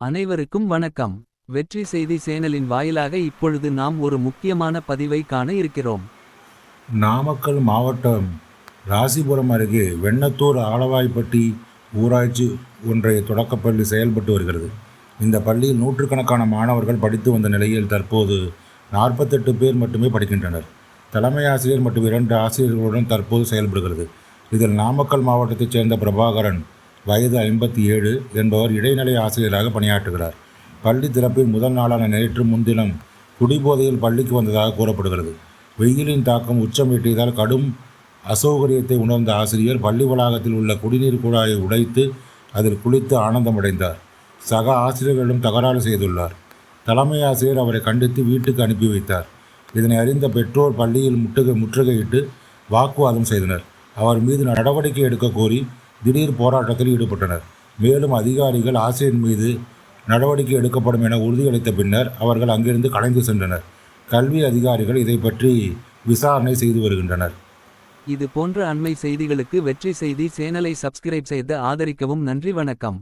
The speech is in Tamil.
அனைவருக்கும் வணக்கம். வெற்றி செய்தி சேனலின் வாயிலாக இப்பொழுது நாம் ஒரு முக்கியமான பதிவை காண இருக்கிறோம். நாமக்கல் மாவட்டம் ராசிபுரம் அருகே வெண்ணத்தூர் ஆலவாய்ப்பட்டி ஊராட்சி ஒன்றிய தொடக்கப்பள்ளி செயல்பட்டு வருகிறது. இந்த பள்ளியில் நூற்றுக்கணக்கான மாணவர்கள் படித்து வந்த நிலையில் தற்போது நாற்பத்தெட்டு பேர் மட்டுமே படிக்கின்றனர். தலைமை ஆசிரியர் மற்றும் இரண்டு ஆசிரியர்களுடன் தற்போது செயல்படுகிறது. இதில் நாமக்கல் மாவட்டத்தைச் சேர்ந்த பிரபாகரன் வயது ஐம்பத்தி ஏழு என்பவர் இடைநிலை ஆசிரியராக பணியாற்றுகிறார். பள்ளி திறப்பின் முதல் நாளான நேற்று முன்தினம் குடிபோதையில் பள்ளிக்கு வந்ததாக கூறப்படுகிறது. வெயிலின் தாக்கம் உச்சம் எட்டியதால் கடும் அசௌகரியத்தை உணர்ந்த ஆசிரியர் பள்ளி வளாகத்தில் உள்ள குடிநீர் குழாயை உடைத்து அதில் குளித்து ஆனந்தமடைந்தார். சக ஆசிரியர்களிடம் தகராறு செய்துள்ளார். தலைமை ஆசிரியர் அவரை கண்டித்து வீட்டுக்கு அனுப்பி வைத்தார். இதனை அறிந்த பெற்றோர் பள்ளியில் முற்றுகை முற்றுகையிட்டு வாக்குவாதம் செய்தனர். அவர் மீது நடவடிக்கை எடுக்க கோரி திடீர் போராட்டத்தில் ஈடுபட்டனர். மேலும் அதிகாரிகள் ஆசிரியர் மீது நடவடிக்கை எடுக்கப்படும் என உறுதியளித்த பின்னர் அவர்கள் அங்கிருந்து கலைந்து சென்றனர். கல்வி அதிகாரிகள் இதை பற்றி விசாரணை செய்து வருகின்றனர். இது போன்ற அண்மை செய்திகளுக்கு வெற்றி செய்தி சேனலை சப்ஸ்கிரைப் செய்து ஆதரிக்கவும் நன்றி வணக்கம்.